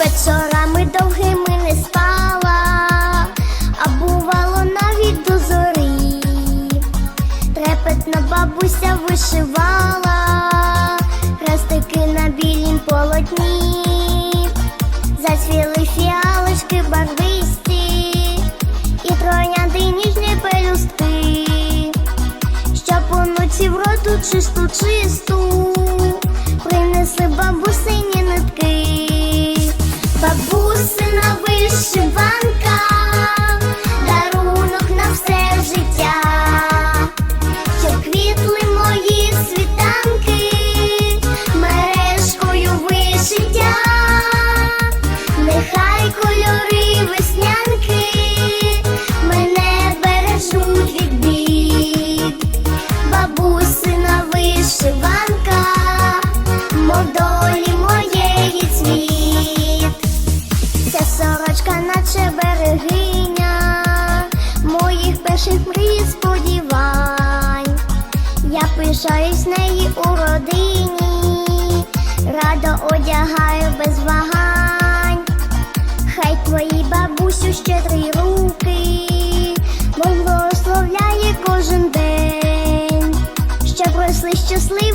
вечорами довгими не спала, а бувало навіть до зорі. Трепетна бабуся вишивала, хрестики на білім полотні, зацвіли фіалочки барвисті, і троянди ніжні пелюстки, щоб онуці в роту чисту чисту, бабусина вишиванка, наче берегиня моїх перших мрій сподівань. Я пишаюсь неї у родині, радо одягаю без вагань. Хай твої бабусю щедрі руки, мов благословляє кожен день, щоб росли щасливими